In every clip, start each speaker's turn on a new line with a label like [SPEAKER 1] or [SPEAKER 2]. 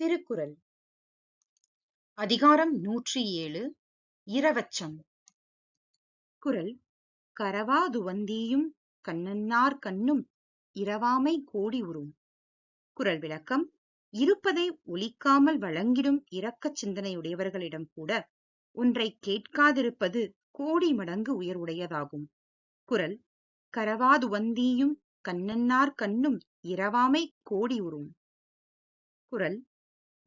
[SPEAKER 1] திருக்குறள். அதிகாரம் நூற்றி ஏழு இரவச்சம். குரல் கரவாதுவந்தீயும் கண்ணன்னார் கண்ணும் இரவாமை கோடி உறும் குரல் விளக்கம் இருப்பதை ஒலிக்காமல் வழங்கிடும் இரக்கச் சிந்தனையுடையவர்களிடம் கூட ஒன்றை கேட்காதிருப்பது கோடி மடங்கு உயர்வுடையதாகும் குறள் கரவாதுவந்தீயும் கண்ணன்னார் கண்ணும் இரவாமை கோடி உறும் குரல்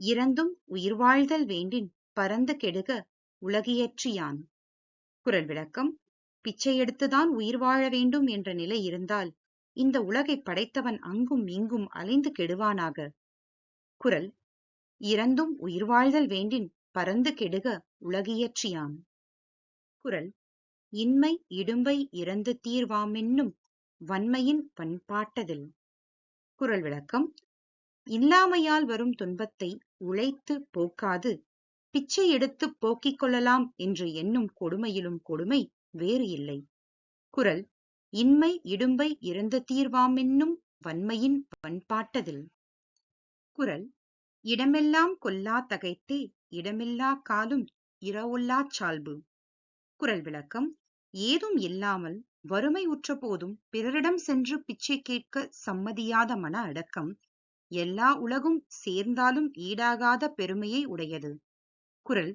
[SPEAKER 1] இறந்தும் உயிர் வாழ்தல் வேண்டின் பரந்து கெடுக உலகியற்றியான். குரல் விளக்கம் பிச்சை எடுத்துதான் உயிர் வாழ வேண்டும் என்ற நிலை இருந்தால் இந்த உலகை படைத்தவன் அங்கும் இங்கும் அலைந்து கெடுவானாக. குரல் இறந்தும் உயிர் வாழ்தல் வேண்டின் பரந்து கெடுக உலகியற்றியான். குரல் இன்மை இடும்பை இறந்து தீர்வாமென்னும் வன்மையின் பண்பாட்டதில். குரல் விளக்கம் இல்லாமையால் வரும் துன்பத்தை உழைத்து போக்காது. பிச்சை எடுத்து போக்கிக் கொள்ளலாம் என்று எண்ணும் கொடுமையிலும் கொடுமை வேறு இல்லை. குறள் இன்மை இடும்பை இறந்த தீர்வாமென்னும் வன்மையின் பண்பாட்டதில். குறள் இடமெல்லாம் கொல்லா தகைத்தே இடமில்லா காலும் இரவுல்லாச் சால்பு. குறள் விளக்கம் ஏதும் இல்லாமல் வறுமை உற்ற போதும் பிறரிடம் சென்று பிச்சை கேட்க சம்மதியாத மன அடக்கம் எல்லா உலகும் சேர்ந்தாலும் ஈடாகாத பெருமையை உடையது. குறள்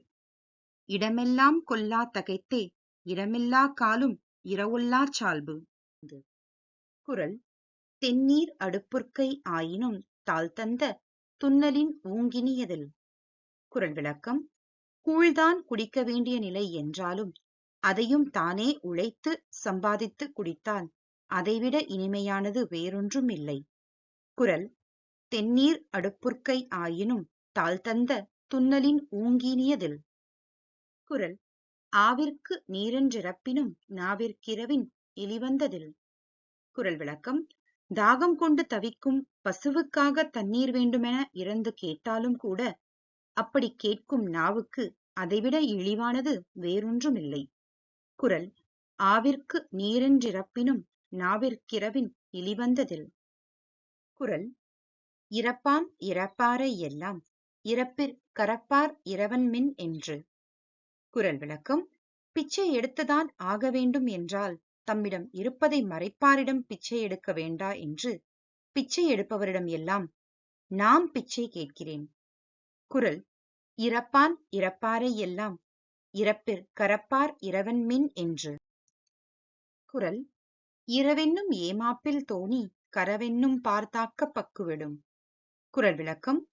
[SPEAKER 1] இடமெல்லாம் கொல்லா தகைத்தே இடமில்லா காலும் இரவுல்லாச் சால்பு குறள் தென்னீர் அடுப்புற்கை ஆயினும் தாழ்த்தந்த துன்னலின் ஊங்கினியதில் குறள் விளக்கம் கூழ்தான் குடிக்க வேண்டிய நிலை என்றாலும் அதையும் தானே உழைத்து சம்பாதித்து குடித்தால் அதைவிட இனிமையானது வேறொன்றும் இல்லை குறள் தென்னீர் அடுப்புற்கை ஆயினும் தாழ்த்தந்த துன்னலின் ஊங்கினியதில். குரல். ஆவிற்கு நீரென்றிறப்பினும் நாவிற்கிரவின் இழிவந்ததில். குரல் விளக்கம். தாகம் கொண்டு தவிக்கும் பசுவுக்காக தண்ணீர் வேண்டுமென இறந்து கேட்டாலும் கூட அப்படி கேட்கும் நாவுக்கு அதைவிட இழிவானது வேறொன்றுமில்லை. குரல். ஆவிற்கு நீரென்றிறப்பினும் நாவிற்கிரவின் இழிவந்ததில். குரல். இறப்பான் இறப்பாரை எல்லாம் இறப்பிற் கரப்பார் இரவன்மின் என்று. குரல் விளக்கம் பிச்சை எடுத்துதான் ஆக வேண்டும் என்றால் தம்மிடம் இருப்பதை மறைப்பாரிடம் பிச்சை எடுக்க வேண்டா என்று பிச்சை எடுப்பவரிடம் எல்லாம் நாம் பிச்சை கேட்கிறேன். குரல் இறப்பான் இறப்பாரை எல்லாம் இறப்பிற் கரப்பார் இரவன்மின் என்று. குரல் இரவென்னும் ஏமாப்பில் தோணி கரவென்னும் பார்த்தாக்க பக்குவிடும். குரல் விளக்கம்.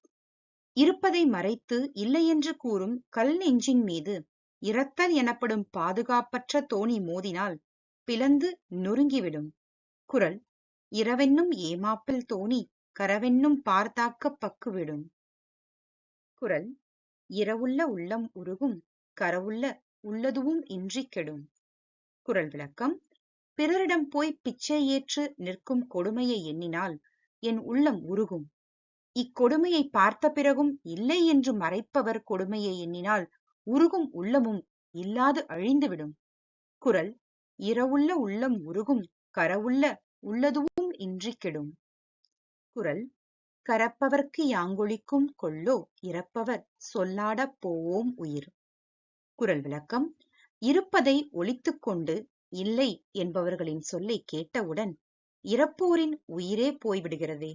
[SPEAKER 1] இருப்பதை மறைத்து இல்லையென்று கூறும் கல் நெஞ்சின் மீது இரத்தல் எனப்படும் பாதுகாப்பற்ற தோணி மோதினால் பிளந்து நொறுங்கிவிடும். குரல் இரவென்னும் ஏமாப்பில் தோணி கரவென்னும் பார்த்தாக்க பக்குவிடும். குரல் இரவுள்ள உள்ளம் உருகும் கரவுள்ள உள்ளதுவும் இன்றி கெடும். குரல் விளக்கம் பிறரிடம் போய் பிச்சை ஏற்று நிற்கும் கொடுமையை எண்ணினால் என் உள்ளம் உருகும். இக்கொடுமையை பார்த்த பிறகும் இல்லை என்று மறைப்பவர் கொடுமையை எண்ணினால் உருகும் உள்ளமும் இல்லாது அழிந்துவிடும். குரல் இரவுள்ள உள்ளம் உருகும் கரவுள்ள உள்ளதுவும் இன்றி கெடும். குரல் கரப்பவர்க்கு யாங்கொழிக்கும் கொள்ளோ இறப்பவர் சொல்லாடப் போவோம் உயிர். குரல் விளக்கம் இருப்பதை ஒழித்துக் கொண்டு இல்லை என்பவர்களின் சொல்லை கேட்டவுடன் இறப்போரின் உயிரே போய்விடுகிறதே.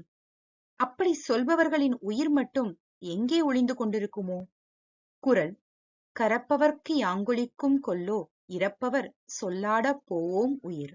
[SPEAKER 1] அப்படி சொல்பவர்களின் உயிர் மட்டும் எங்கே ஒளிந்து கொண்டிருக்குமோ? குரல் கரப்பவர்க்கு யாங்கொழிக்கும் கொல்லோ இறப்பவர் சொல்லாடப் போவோம் உயிர்.